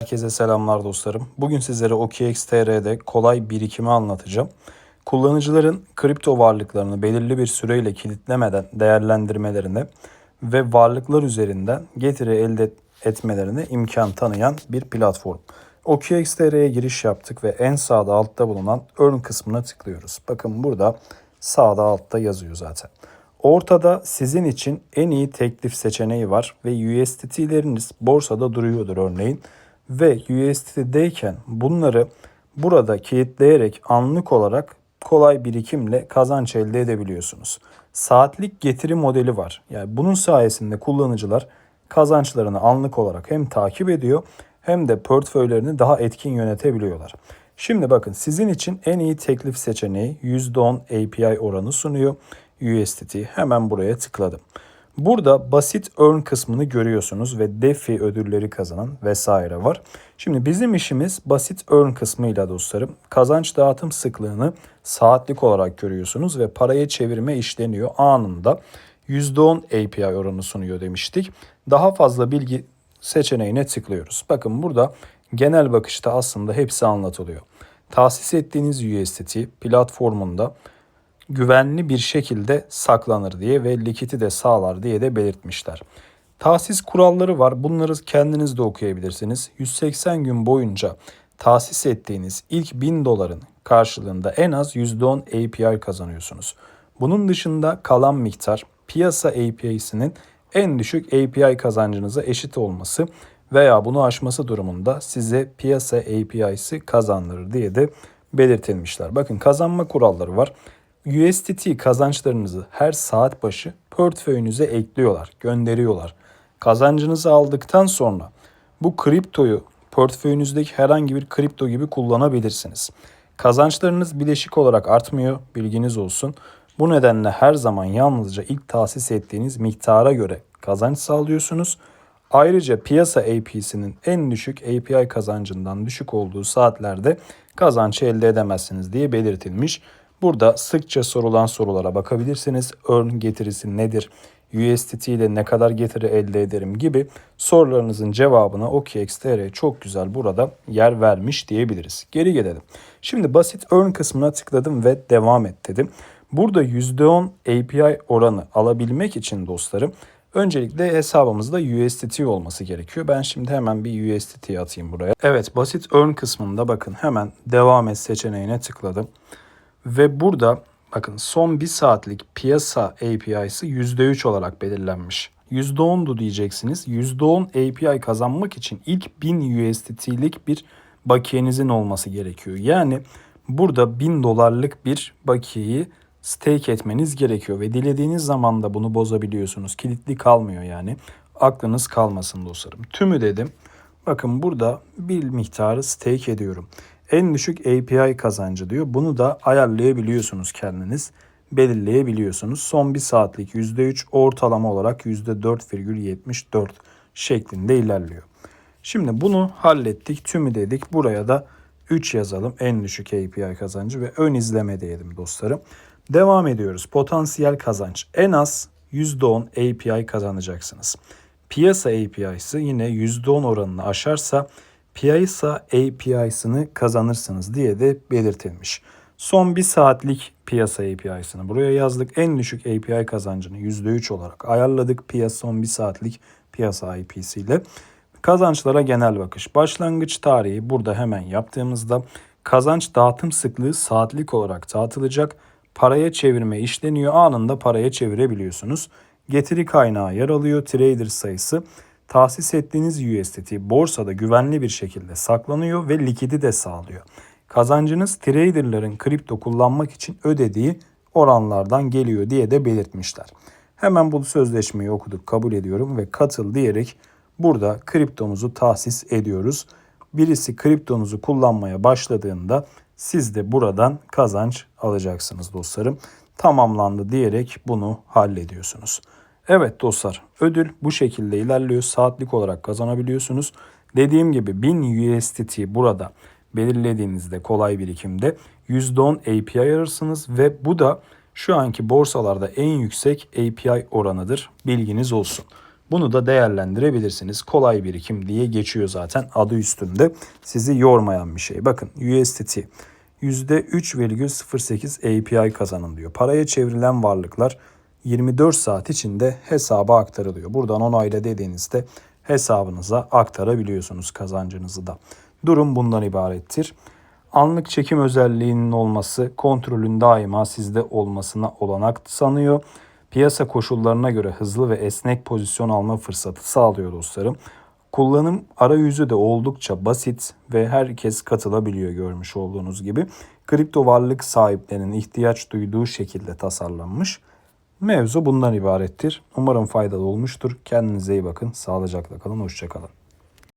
Herkese selamlar dostlarım. Bugün sizlere OKXTR'de kolay birikimi anlatacağım. Kullanıcıların kripto varlıklarını belirli bir süreyle kilitlemeden değerlendirmelerine ve varlıklar üzerinden getiri elde etmelerine imkan tanıyan bir platform. OKXTR'ye giriş yaptık ve en sağda altta bulunan Earn kısmına tıklıyoruz. Bakın burada sağda altta yazıyor zaten. Ortada sizin için en iyi teklif seçeneği var ve USDT'leriniz borsada duruyordur örneğin ve USDT'deyken bunları burada kilitleyerek anlık olarak kolay birikimle kazanç elde edebiliyorsunuz. Saatlik getiri modeli var. Yani bunun sayesinde kullanıcılar kazançlarını anlık olarak hem takip ediyor hem de portföylerini daha etkin yönetebiliyorlar. Şimdi bakın sizin için en iyi teklif seçeneği %10 API oranı sunuyor. USDT hemen buraya tıkladım. Burada basit earn kısmını görüyorsunuz ve DeFi ödülleri kazanan vesaire var. Şimdi bizim işimiz basit earn kısmıyla dostlarım. Kazanç dağıtım sıklığını saatlik olarak görüyorsunuz ve paraya çevirme işleniyor anında. %10 API oranı sunuyor demiştik. Daha fazla bilgi seçeneğine tıklıyoruz. Bakın burada genel bakışta aslında hepsi anlatılıyor. Tahsis ettiğiniz USDT platformunda güvenli bir şekilde saklanır diye ve likiti de sağlar diye de belirtmişler. Tahsis kuralları var. Bunları kendiniz de okuyabilirsiniz. 180 gün boyunca tahsis ettiğiniz ilk 1000 doların karşılığında en az %10 API kazanıyorsunuz. Bunun dışında kalan miktar piyasa API'sinin en düşük API kazancınıza eşit olması veya bunu aşması durumunda size piyasa API'si kazandırır diye de belirtilmişler. Bakın kazanma kuralları var. USDT kazançlarınızı her saat başı portföyünüze ekliyorlar, gönderiyorlar. Kazancınızı aldıktan sonra bu kriptoyu portföyünüzdeki herhangi bir kripto gibi kullanabilirsiniz. Kazançlarınız bileşik olarak artmıyor, bilginiz olsun. Bu nedenle her zaman yalnızca ilk tahsis ettiğiniz miktara göre kazanç sağlıyorsunuz. Ayrıca piyasa AP'sinin en düşük API kazancından düşük olduğu saatlerde kazanç elde edemezsiniz diye belirtilmiş. Burada sıkça sorulan sorulara bakabilirsiniz. Earn getirisi nedir? USDT ile ne kadar getiri elde ederim gibi sorularınızın cevabına OKXTR çok güzel burada yer vermiş diyebiliriz. Geri gelelim. Şimdi basit earn kısmına tıkladım ve devam et dedim. Burada %10 API oranı alabilmek için dostlarım Öncelikle hesabımızda USDT olması gerekiyor. Ben şimdi hemen bir USDT atayım buraya. Evet basit earn kısmında bakın hemen devam et seçeneğine tıkladım. Ve burada bakın son bir saatlik piyasa API'si %3 olarak belirlenmiş. %10'du diyeceksiniz. %10 API kazanmak için ilk 1000 USDT'lik bir bakiyenizin olması gerekiyor. Yani burada 1000 dolarlık bir bakiyeyi stake etmeniz gerekiyor ve dilediğiniz zaman da bunu bozabiliyorsunuz. Kilitli kalmıyor yani. Aklınız kalmasın dostlarım. Tümü dedim. Bakın burada bir miktarı stake ediyorum. En düşük API kazancı diyor. Bunu da ayarlayabiliyorsunuz kendiniz. Belirleyebiliyorsunuz. Son bir saatlik %3 ortalama olarak %4,74 şeklinde ilerliyor. Şimdi bunu hallettik. Tümü dedik. Buraya da 3 yazalım. En düşük API kazancı ve ön izleme diyelim dostlarım. Devam ediyoruz. Potansiyel kazanç. En az %10 API kazanacaksınız. Piyasa API'si yine %10 oranını aşarsa piyasa API'sini kazanırsınız diye de belirtilmiş. Son bir saatlik piyasa API'sini buraya yazdık. En düşük API kazancını %3 olarak ayarladık. Piyasa son bir saatlik piyasa IP'siyle. Kazançlara genel bakış. Başlangıç tarihi burada hemen yaptığımızda kazanç dağıtım sıklığı saatlik olarak dağıtılacak. Paraya çevirme işleniyor. Anında paraya çevirebiliyorsunuz. Getiri kaynağı yer alıyor. Trader sayısı tahsis ettiğiniz USDT borsada güvenli bir şekilde saklanıyor ve likidi de sağlıyor. Kazancınız traderların kripto kullanmak için ödediği oranlardan geliyor diye de belirtmişler. Hemen bu sözleşmeyi okuduk, kabul ediyorum ve katıl diyerek burada kriptomuzu tahsis ediyoruz. Birisi kriptonuzu kullanmaya başladığında siz de buradan kazanç alacaksınız dostlarım. Tamamlandı diyerek bunu hallediyorsunuz. Evet dostlar ödül bu şekilde ilerliyor. Saatlik olarak kazanabiliyorsunuz. Dediğim gibi 1000 USDT burada belirlediğinizde kolay birikimde %10 API alırsınız ve bu da şu anki borsalarda en yüksek API oranıdır. Bilginiz olsun. Bunu da değerlendirebilirsiniz. Kolay birikim diye geçiyor zaten adı üstünde. Sizi yormayan bir şey. Bakın USDT %3,08 API kazanın diyor. Paraya çevrilen varlıklar 24 saat içinde hesaba aktarılıyor. Buradan onayla dediğinizde hesabınıza aktarabiliyorsunuz kazancınızı da. Durum bundan ibarettir. Anlık çekim özelliğinin olması kontrolün daima sizde olmasına olanak sanıyor. Piyasa koşullarına göre hızlı ve esnek pozisyon alma fırsatı sağlıyor dostlarım. Kullanım arayüzü de oldukça basit ve herkes katılabiliyor görmüş olduğunuz gibi. Kripto varlık sahiplerinin ihtiyaç duyduğu şekilde tasarlanmış. Mevzu bundan ibarettir. Umarım faydalı olmuştur. Kendinize iyi bakın. Sağlıcakla kalın. Hoşçakalın.